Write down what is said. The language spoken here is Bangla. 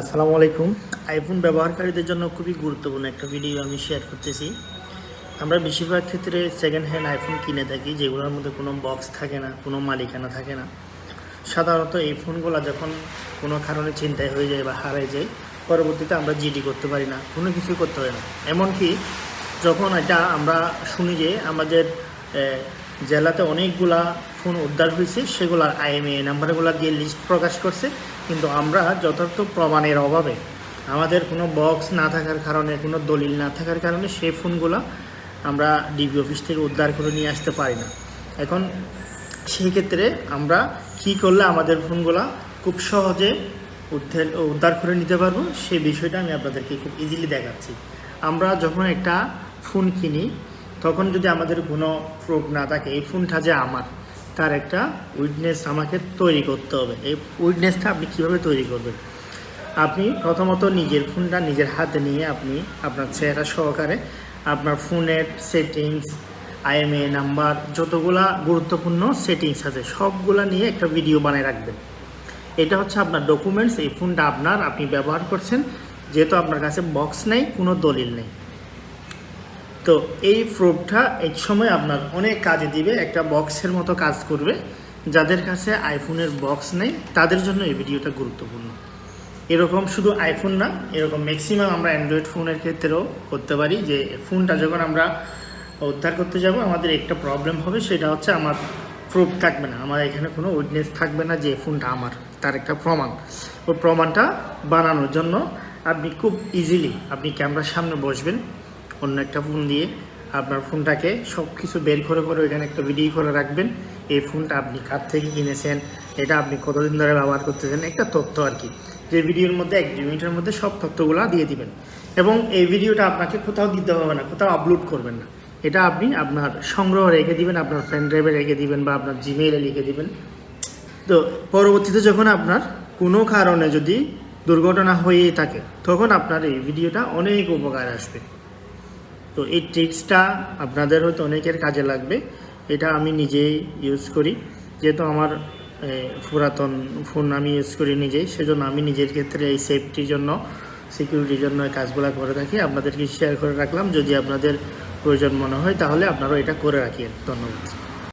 আসসালামু আলাইকুম। আইফোন ব্যবহারকারীদের জন্য খুবই গুরুত্বপূর্ণ একটা ভিডিও আমি শেয়ার করতেছি। আমরা বেশিরভাগ ক্ষেত্রে সেকেন্ড হ্যান্ড আইফোন কিনে থাকি, যেগুলোর মধ্যে কোনো বক্স থাকে না, কোনো মালিকানা থাকে না। সাধারণত এই ফোনগুলো যখন কোনো কারণে চিন্তায় হয়ে যায় বা হারায় যায়, পরবর্তীতে আমরা জিডি করতে পারি না, কোনো কিছুই করতে পারি না। এমনকি যখন এটা আমরা শুনি যে আমাদের জেলাতে অনেকগুলা ফোন উদ্ধার হয়েছে সেগুলার আইএমএ নাম্বারগুলো দিয়ে লিস্ট প্রকাশ করছে। কিন্তু আমরা যথার্থ প্রমাণের অভাবে, আমাদের কোনো বক্স না থাকার কারণে, কোনো দলিল না থাকার কারণে সেই ফোনগুলো আমরা ডিবি অফিস থেকে উদ্ধার করে নিয়ে আসতে পারি না। এখন সেই ক্ষেত্রে আমরা কী করলে আমাদের ফোনগুলা খুব সহজে উদ্ধার উদ্ধার করে নিতে পারব সেই বিষয়টা আমি আপনাদেরকে খুব ইজিলি দেখাচ্ছি। আমরা যখন একটা ফোন কিনি তখন যদি আমাদের কোনো প্রুফ না থাকে, এই ফোনটা যে আমার, তার একটা উইটনেস আমাকে তৈরি করতে হবে। এই উইটনেসটা আপনি কীভাবে তৈরি করবেন? আপনি প্রথমত নিজের ফোনটা নিজের হাতে নিয়ে আপনি আপনার চেহারা সহকারে আপনার ফোনের সেটিংস আইএমএ নাম্বার যতগুলা গুরুত্বপূর্ণ সেটিংস আছে, সবগুলা নিয়ে একটা ভিডিও বানিয়ে রাখবেন। এটা হচ্ছে আপনার ডকুমেন্টস এই ফোনটা আপনার, আপনি ব্যবহার করছেন, যেহেতু আপনার কাছে বক্স নেই, কোনো দলিল নেই। তো এই প্রুফটা এক সময় আপনার অনেক কাজে দিবে, একটা বক্সের মতো কাজ করবে। যাদের কাছে আইফোনের বক্স নেই, তাদের জন্য এই ভিডিওটা গুরুত্বপূর্ণ। এরকম শুধু আইফোন না, এরকম ম্যাক্সিমাম আমরা অ্যান্ড্রয়েড ফোনের ক্ষেত্রেও করতে পারি যে ফোনটা যখন আমরা উদ্ধার করতে যাব, আমাদের একটা প্রবলেম হবে, সেটা হচ্ছে আমার প্রুফ থাকবে না। আমার এখানে কোনো উইটনেস থাকবে না যে ফোনটা আমার, তার একটা প্রমাণ। ওই প্রমাণটা বানানোর জন্য আপনি খুব ইজিলি আপনি ক্যামেরার সামনে বসবেন অন্য একটা ফোন দিয়ে আপনার ফোনটাকে সব কিছু বের করে করে ওইখানে একটা ভিডিও করে রাখবেন। এই ফোনটা আপনি কার থেকে কিনেছেন? এটা আপনি কতদিন ধরে ব্যবহার করতেছেন? একটা তথ্য আর কি। যে ভিডিওর মধ্যে এক দুই মিনিটের মধ্যে সব তথ্যগুলো দিয়ে দিবেন। এবং এই ভিডিওটা আপনাকে কোথাও দিতে হবে না, কোথাও আপলোড করবেন না। এটা আপনি আপনার সংগ্রহ রেখে দিবেন, আপনার ফ্রেন্ড ড্রাইভে রেখে দিবেন বা আপনার জিমেইলে লিখে দিবেন। তো পরবর্তীতে যখন আপনার কোনো কারণে যদি দুর্ঘটনা হয়েই থাকে, তখন আপনার এই ভিডিওটা অনেক উপকার আসবে। তো এই ট্রিক্সটা আপনাদের হয়তো অনেকের কাজে লাগবে। এটা আমি নিজেই ইউজ করি। যেহেতু আমার পুরাতন ফোন আমি ইউজ করি নিজেই, সেজন্য আমি নিজের ক্ষেত্রে এই সেফটির জন্য সিকিউরিটির জন্য কাজগুলো করে থাকি। আপনাদেরকে শেয়ার করে রাখলাম। যদি আপনাদের প্রয়োজন মনে হয়, তাহলে আপনারাও এটা করে রাখিয়েন ধন্যবাদ।